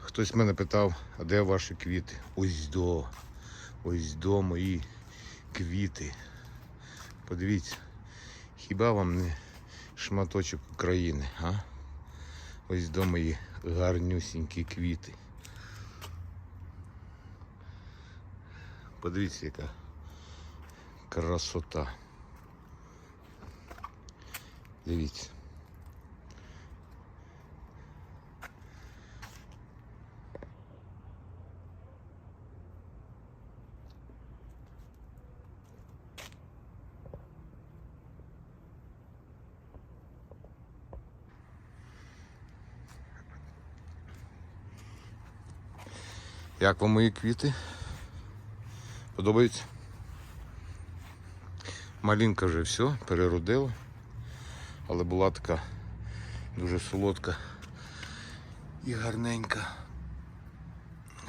Хтось мене питав, а де ваші квіти? Ось до. Ось до мої квіти. Подивіться, хіба вам не шматочок України, а? Ось до мої гарнюсінькі квіти. Подивіться, яка красота. Дивіться. Як вам мої квіти? Подобається? Малінка вже все, переродила, але була така дуже солодка і гарненька.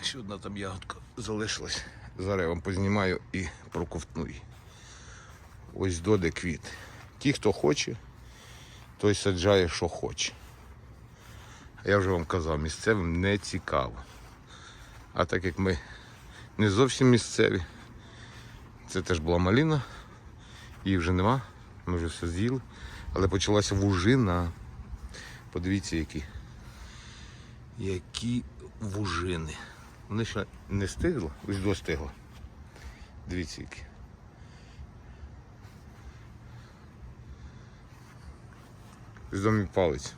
Ще одна там ягодка залишилась. Зараз я вам познімаю і проковтну її. Ось доде квіти. Ті, хто хоче, той саджає, що хоче. А я вже вам казав, місцевим не цікаво. А так як ми не зовсім місцеві, це теж була маліна, її вже нема, ми вже все з'їли. Але почалася вужина. Подивіться, які. Які вужини. Вони ще не стигли, ось достигли. Дивіться, які. До палець.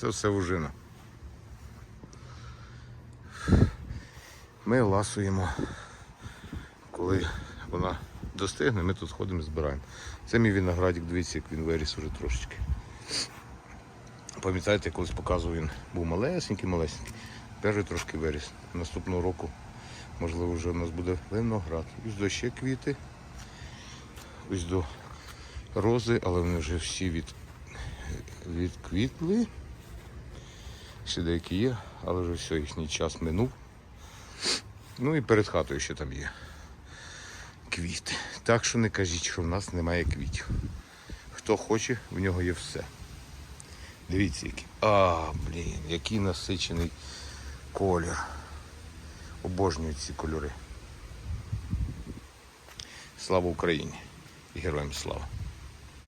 Це все вужина. Ми ласуємо, коли вона достигне, ми тут ходимо і збираємо. Це мій виноградик, дивіться, як він виріс уже трошечки. Пам'ятаєте, я колись показував, він був малесенький, малесенький. Тепер трошки виріс. Наступного року, можливо, вже у нас буде виноград. Ось до ще квіти, ось до рози, але вони вже всі від, відквітли. Ще деякі є, але вже все, їхній час минув. Ну і перед хатою ще там є квіти. Так що не кажіть, що в нас немає квітів. Хто хоче, в нього є все. Дивіться, який. А, блін, який насичений колір. Обожнюю ці кольори. Слава Україні героям слава!